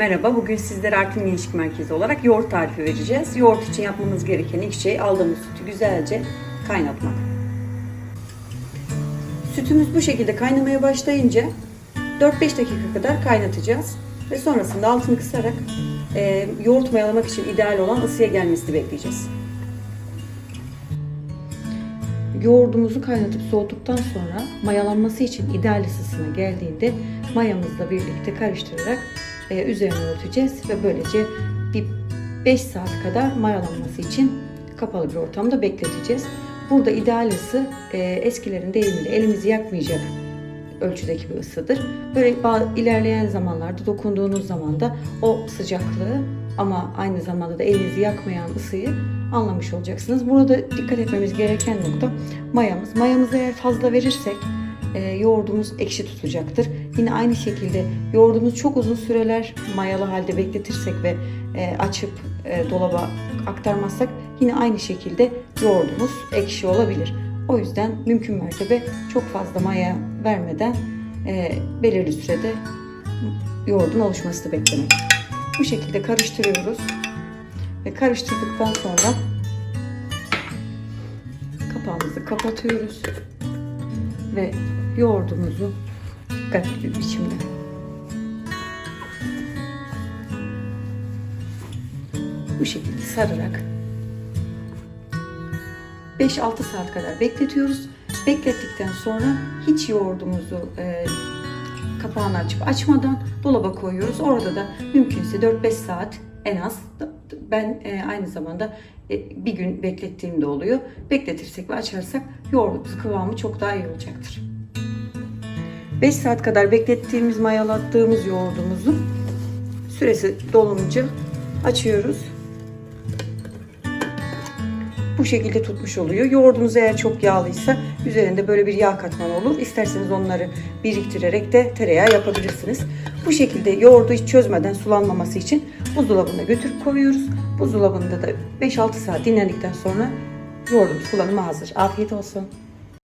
Merhaba, bugün sizlere Artvin Gençlik Merkezi olarak yoğurt tarifi vereceğiz. Yoğurt için yapmamız gereken ilk şey aldığımız sütü güzelce kaynatmak. Sütümüz bu şekilde kaynamaya başlayınca 4-5 dakika kadar kaynatacağız. Ve sonrasında altını kısarak e, yoğurt mayalamak için ideal olan ısıya gelmesini bekleyeceğiz. Yoğurdumuzu kaynatıp soğuduktan sonra mayalanması için ideal ısısına geldiğinde mayamızla birlikte karıştırarak e, üzerine örteceğiz ve böylece bir 5 saat kadar mayalanması için kapalı bir ortamda bekleteceğiz. Burada ideal ısı e, eskilerin deyimiyle elimizi yakmayacak ölçüdeki bir ısıdır. Böyle ilerleyen zamanlarda dokunduğunuz zaman da o sıcaklığı ama aynı zamanda da elinizi yakmayan ısıyı anlamış olacaksınız. Burada dikkat etmemiz gereken nokta mayamız. Mayamızı eğer fazla verirsek e, yoğurdumuz ekşi tutacaktır. Yine aynı şekilde yoğurdumuzu çok uzun süreler mayalı halde bekletirsek ve e, açıp e, dolaba aktarmazsak yine aynı şekilde yoğurdumuz ekşi olabilir. O yüzden mümkün mertebe çok fazla maya vermeden e, belirli sürede yoğurdun oluşmasını beklemek. Bu şekilde karıştırıyoruz. Ve karıştırdıktan sonra kapağımızı kapatıyoruz. Ve yoğurdumuzu dikkatli bir biçimde. Bu şekilde sararak 5-6 saat kadar bekletiyoruz. Beklettikten sonra hiç yoğurdumuzu e, kapağını açıp açmadan dolaba koyuyoruz. Orada da mümkünse 4-5 saat en az ben e, aynı zamanda e, bir gün beklettiğim de oluyor. Bekletirsek ve açarsak yoğurdumuz kıvamı çok daha iyi olacaktır. 5 saat kadar beklettiğimiz mayalattığımız yoğurdumuzu süresi dolunca açıyoruz. Bu şekilde tutmuş oluyor. Yoğurdunuz eğer çok yağlıysa üzerinde böyle bir yağ katmanı olur. İsterseniz onları biriktirerek de tereyağı yapabilirsiniz. Bu şekilde yoğurdu hiç çözmeden sulanmaması için buzdolabına götürüp koyuyoruz. Buzdolabında da 5-6 saat dinlendikten sonra yoğurdumuz kullanıma hazır. Afiyet olsun.